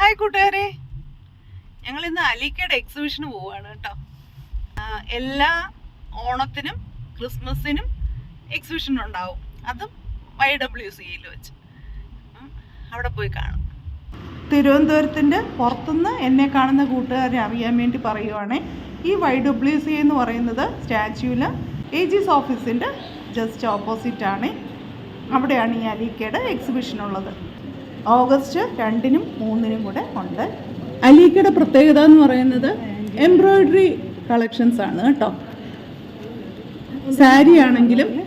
Hi കൂട്ടുകാരെ. ഞങ്ങൾ ഇന്ന് അലിക്കയുടെ എക്സിബിഷന് പോവാണ് കേട്ടോ. എല്ലാ ഓണത്തിനും ക്രിസ്മസിനും എക്സിബിഷൻ ഉണ്ടാവും. അതും വൈ ഡബ്ല്യു സിയിൽ വെച്ച്. അവിടെ പോയി കാണും. തിരുവനന്തപുരത്തിന്റെ പുറത്തുനിന്ന് എന്നെ കാണുന്ന കൂട്ടുകാരെ അറിയാൻ വേണ്ടി പറയുവാണേ. ഈ വൈ ഡബ്ല്യു സി എന്ന് പറയുന്നത് സ്റ്റാച്യൂവിൽ ജിസ് ഓഫീസിന്റെ ജസ്റ്റ് ഓപ്പോസിറ്റ് ആണ്. അവിടെയാണ് ഈ അലിക്കയുടെ എക്സിബിഷൻ ഉള്ളത്. ഓഗസ്റ്റ് രണ്ടിനും മൂന്നിനും കൂടെ ഉണ്ട്. അലീക്കയുടെ പ്രത്യേകത എന്ന് പറയുന്നത് എംബ്രോയിഡറി കളക്ഷൻസ് ആണ് കേട്ടോ. സാരി ആണെങ്കിലും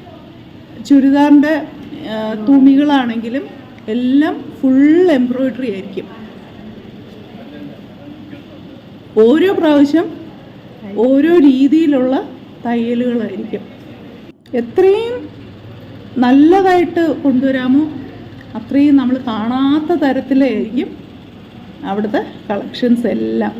ചുരിദാറിന്റെ തുണികളാണെങ്കിലും എല്ലാം ഫുൾ എംബ്രോയിഡറി ആയിരിക്കും. ഓരോ പ്രാവശ്യം ഓരോ രീതിയിലുള്ള തയ്യലുകളായിരിക്കും. എത്രയും നല്ലതായിട്ട് കൊണ്ടുവരാമോ? അത്രയും നമ്മൾ കാണാത്ത തരത്തിലായിരിക്കും അവിടുത്തെ കളക്ഷൻസ് എല്ലാം.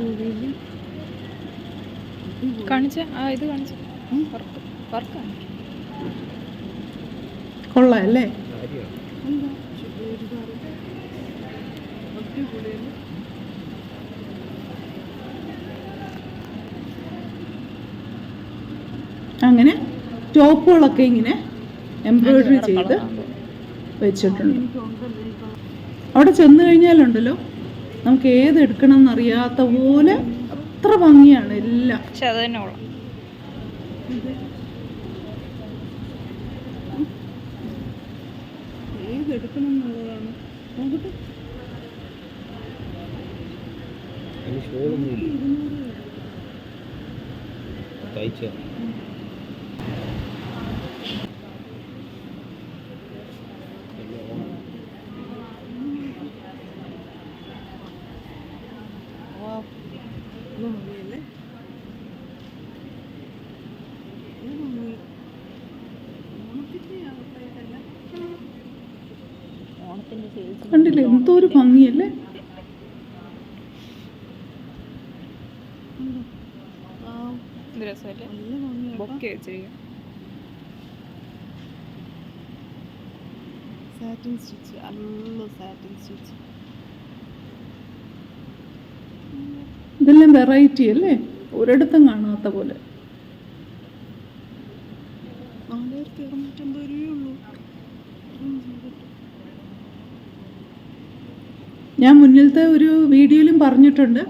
കൊള്ളാം അല്ലേ അങ്ങനെ ടോപ്പുകളൊക്കെ ഇങ്ങനെ എംബ്രോയിഡറി ചെയ്ത് വെച്ചിട്ടുണ്ട്. അവിടെ ചെന്ന് കഴിഞ്ഞാലുണ്ടല്ലോ നമുക്ക് ഏത് എടുക്കണം എന്നറിയാത്ത പോലെ അത്ര ഭംഗിയാണ് എല്ലാം. ഏത് എടുക്കണം എന്നുള്ളതാണ് നോക്കട്ടെ. അതിന് ഷോളൊന്നുമില്ല. തയ്ച്ച? കണ്ടില്ലേ? എന്തോ ഒരു ഭംഗിയല്ലേ? സാറ്റിൻ സ്റ്റിച്ച് നല്ല സാറ്റിൻ സ്റ്റിച്ച് ഇതെല്ലാം വെറൈറ്റി അല്ലേ? ഒരിടത്തും കാണാത്ത പോലെ. നാലായിരത്തി അറുന്നൂറ്റമ്പത് രൂപയുള്ളൂ ഞാൻ മുന്നിലത്തെ ഒരു വീഡിയോയിലും പറഞ്ഞിട്ടുണ്ട്.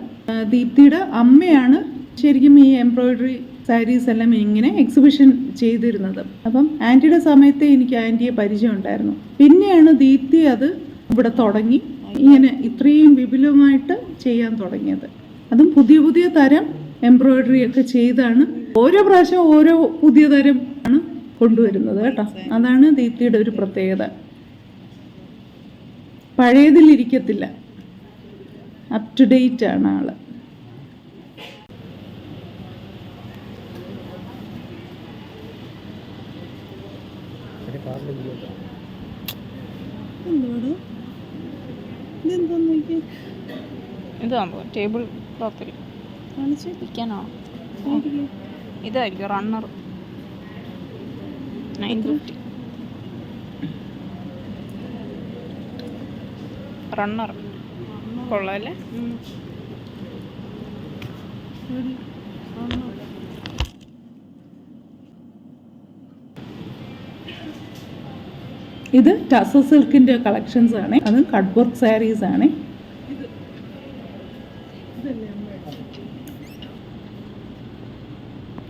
ദീപ്തിയുടെ അമ്മയാണ് ശരിക്കും ഈ എംബ്രോയിഡറി സാരീസ് എല്ലാം ഇങ്ങനെ എക്സിബിഷൻ ചെയ്തിരുന്നത്. അപ്പം ആന്റിയുടെ സമയത്തെ എനിക്ക് ആന്റിയെ പരിചയം ഉണ്ടായിരുന്നു. പിന്നെയാണ് ദീപ്തി അത് ഇവിടെ തുടങ്ങി. ഇങ്ങനെ ഇത്രയും വിപുലമായിട്ട് ചെയ്യാൻ തുടങ്ങിയത്. അതും പുതിയ പുതിയ തരം എംബ്രോയിഡറി ഒക്കെ ചെയ്താണ്. ഓരോ പ്രാവശ്യം ഓരോ പുതിയ തരം ആണ് കൊണ്ടുവരുന്നത് കേട്ടോ. അതാണ് ദീപ്തിയുടെ ഒരു പ്രത്യേകത. പഴയതിലിരിക്കത്തില്ല. അപ് ടു ഡേറ്റ് ആണ് ടേബിൾ ക്ലോത്തിൽ കാണിച്ച്? ഇരിക്കാനാണോ ഇതായിരിക്കും റണ്ണർ നയൻ ഫിഫ്റ്റി റണ്ണർ കൊള്ളാല്ലേ? ഇത് ടസ സിൽക്കിന്റെ കളക്ഷൻസ് ആണ്. അതും കട്ട് വർക്ക് സാരീസ് ആണ്.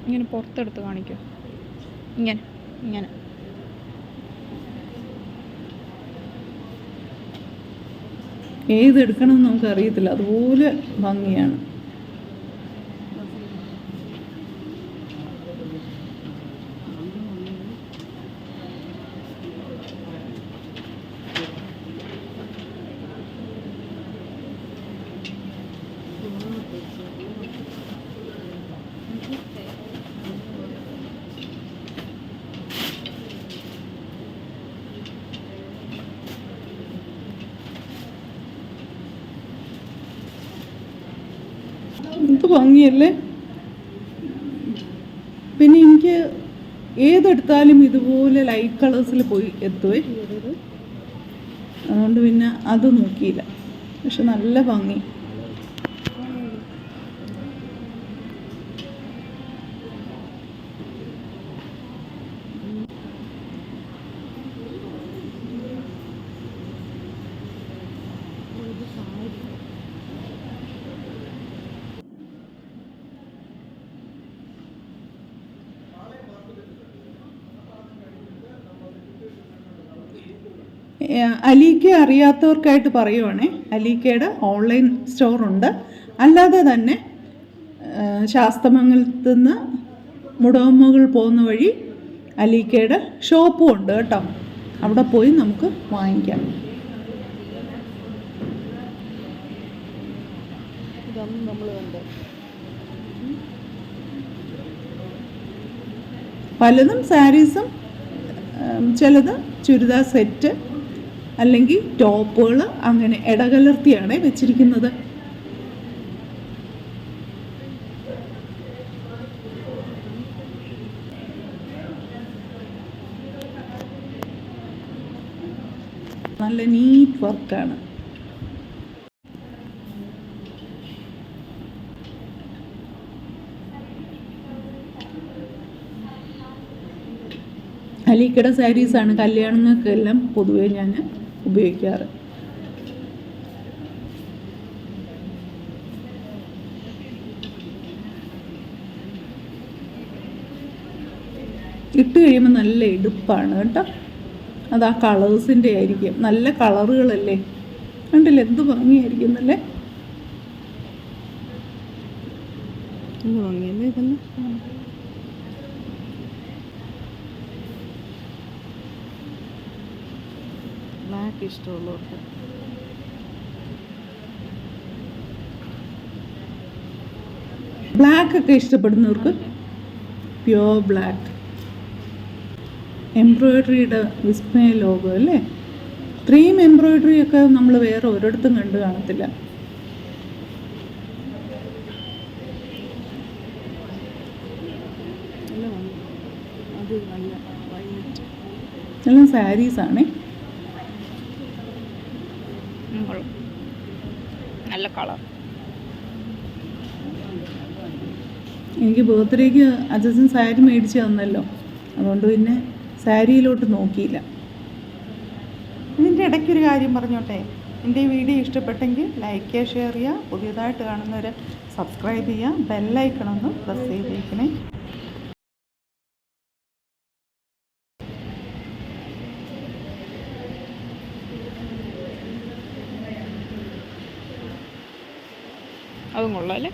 ഇങ്ങനെ പുറത്തെടുത്ത് കാണിക്കോ. ഇങ്ങനെ ഇങ്ങനെ. ഏതെടുക്കണം എന്ന് നമുക്ക് അറിയത്തില്ല അതുപോലെ ഭംഗിയാണ്. എന്ത് ഭംഗിയല്ലേ? പിന്നെ എനിക്ക് ഏതെടുത്താലും ഇതുപോലെ ലൈറ്റ് കളേഴ്സിൽ പോയി എത്തുവേ. അതുകൊണ്ട് പിന്നെ അത് നോക്കിയില്ല. പക്ഷെ നല്ല ഭംഗി. അലീക്ക അറിയാത്തവർക്കായിട്ട് പറയുവാണേ. അലീക്കയുടെ ഓൺലൈൻ സ്റ്റോറുണ്ട്. അല്ലാതെ തന്നെ ശാസ്തമംഗലത്തു നിന്ന് മുടവമ്മകൾ പോകുന്ന വഴി അലീക്കയുടെ ഷോപ്പും ഉണ്ട് കേട്ടോ. അവിടെ പോയി നമുക്ക് വാങ്ങിക്കാം. നമ്മൾ കണ്ടത്. പലതും സാരീസും ചിലത് ചുരിദാർ സെറ്റ് അല്ലെങ്കിൽ ടോപ്പുകൾ അങ്ങനെ ഇടകലർത്തിയാണ് വെച്ചിരിക്കുന്നത്. നല്ല നീറ്റ് വർക്കാണ് അലീക്കട സാരീസാണ് കല്യാണങ്ങൾക്കെല്ലാം പൊതുവേ ഞാൻ ഉപയോഗിക്കാറ്. ഇട്ട് കഴിയുമ്പോൾ നല്ല എടുപ്പാണ് കേട്ടോ. അത് ആ കളേഴ്സിന്റെ ആയിരിക്കും. നല്ല കളറുകളല്ലേ? കണ്ടില്ലേ? എന്ത് ഭംഗിയായിരിക്കും അല്ലേ എന്ത് ഭംഗിയല്ലേ ഇതെല്ലാം? ബ്ലാക്ക് ഇഷ്ടമുള്ളവർക്ക് ബ്ലാക്ക് ഒക്കെ ഇഷ്ടപ്പെടുന്നവർക്ക് പ്യുവർ ബ്ലാക്ക് എംബ്രോയ്ഡറിയുടെ വിസ്മയ ലോഗോ അല്ലേ? ഇത്രയും എംബ്രോയ്ഡറി ഒക്കെ നമ്മൾ വേറെ ഒരിടത്തും കണ്ടു കാണത്തില്ല. എല്ലാം സാരീസാണേ. കളർ. എനിക്ക് ബർത്ത്ഡേക്ക് അജസൻ സാരി മേടിച്ച് തന്നല്ലോ. അതുകൊണ്ട് പിന്നെ സാരിയിലോട്ട് നോക്കിയില്ല. ഇതിന്റെ ഇടയ്ക്കൊരു കാര്യം പറഞ്ഞോട്ടെ? എന്റെ ഈ വീഡിയോ ഇഷ്ടപ്പെട്ടെങ്കിൽ ലൈക്ക് ചെയ്യുക ഷെയർ ചെയ്യുക. പുതിയതായിട്ട് കാണുന്നവർ സബ്സ്ക്രൈബ് ചെയ്യുക. ബെല്ലൈക്കണമെന്ന് പ്രസ് ചെയ്തേക്കണേ. അതും കൊള്ളാം അല്ലേ?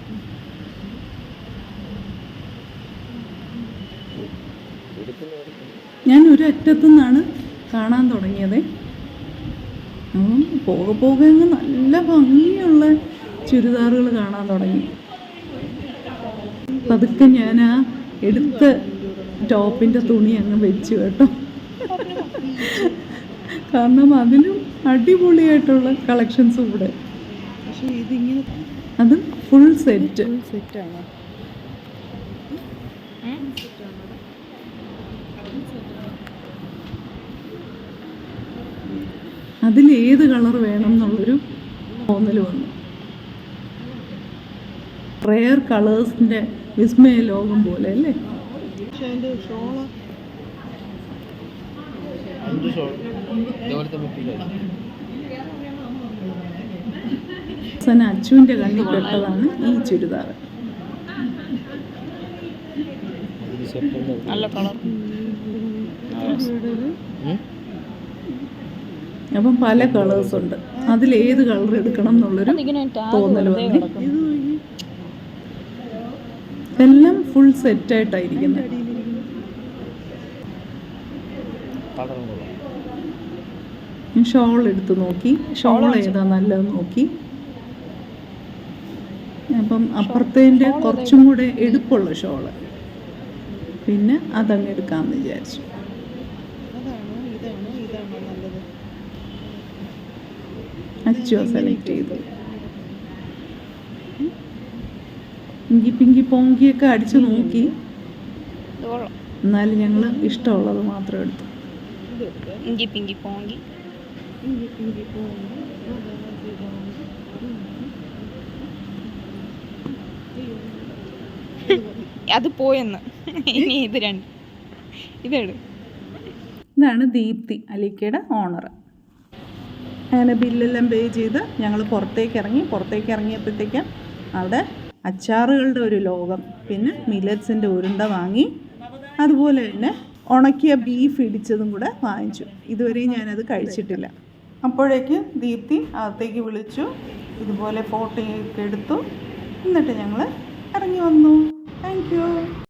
ഞാൻ ഒരു അറ്റത്തു നിന്നാണ് കാണാൻ തുടങ്ങിയത്. പോകെ പോകെ അങ്ങ് നല്ല ഭംഗിയുള്ള ചുരിദാറുകൾ കാണാൻ തുടങ്ങി. പതുക്കെ ഞാൻ ആ എടുത്ത ടോപ്പിന്റെ തുണി അങ്ങ് വെച്ചു കേട്ടോ. കാരണം അതിനും അടിപൊളിയായിട്ടുള്ള കളക്ഷൻസ് ഇവിടെ. പക്ഷേ ഇതിങ്ങനെ അത് ഫുൾ സെറ്റ് സെറ്റാണ് അതിൽ ഏത് കളർ വേണം എന്നുള്ളൊരു തോന്നൽ വന്നു. റെയർ കളേഴ്സിന്റെ വിസ്മയ ലോകം പോലെ അല്ലേ? ഇതുപോലത്തെ മെറ്റീരിയൽ സന അച്ചുവിന്റെ കണ്ണിൽ പെട്ടതാണ് ഈ ചുരിദാർ. നല്ല കളർ. അപ്പം പല കളേഴ്സ് ഉണ്ട്. അതിൽ ഏത് കളർ എടുക്കണം എന്നുള്ളൊരു തോന്നൽ വന്നു. എല്ലാം ഫുൾ സെറ്റായിട്ടായിരിക്കുന്നത് കൊള്ളാം ഷോൾ എടുത്ത് നോക്കി. ഷോൾ ഏതാ നല്ലത് നോക്കി. അപ്പം അപ്പുറത്തേന്റെ കുറച്ചും കൂടെ എടുപ്പുള്ള ഷോൾ പിന്നെ അതങ്ങ് എടുക്കാമെന്ന് വിചാരിച്ചു. അച്ചുവാ സെലക്ട് ചെയ്തു. പിങ്കി പിങ്കി പൊങ്കിയൊക്കെ അടിച്ച് നോക്കി. എന്നാലും ഞങ്ങൾ ഇഷ്ടമുള്ളത് മാത്രം എടുത്തു. ഇങ്കി പിങ്കി പൊങ്കി പിങ്കി. അത് പോയെന്ന്. ഇനി ഇത് രണ്ട്. ഇതെടു ഇതാണ് ദീപ്തി അലിക്കയുടെ ഓണർ. അങ്ങനെ ബില്ലെല്ലാം പേ ചെയ്ത് ഞങ്ങൾ പുറത്തേക്ക് ഇറങ്ങി പുറത്തേക്ക് ഇറങ്ങിയപ്പോഴത്തേക്കും അവിടെ അച്ചാറുകളുടെ ഒരു ലോകം പിന്നെ മില്ലറ്റ്സിന്റെ ഉരുണ്ട വാങ്ങി അതുപോലെ തന്നെ ഉണക്കിയ ബീഫ് ഇടിച്ചതും കൂടെ വാങ്ങിച്ചു. ഇതുവരെയും ഞാനത് കഴിച്ചിട്ടില്ല. അപ്പോഴേക്ക് ദീപ്തി അകത്തേക്ക് വിളിച്ചു. ഇതുപോലെ ഫോട്ടോയൊക്കെ എടുത്തു. എന്നിട്ട് ഞങ്ങൾ ഇറങ്ങി വന്നു. താങ്ക്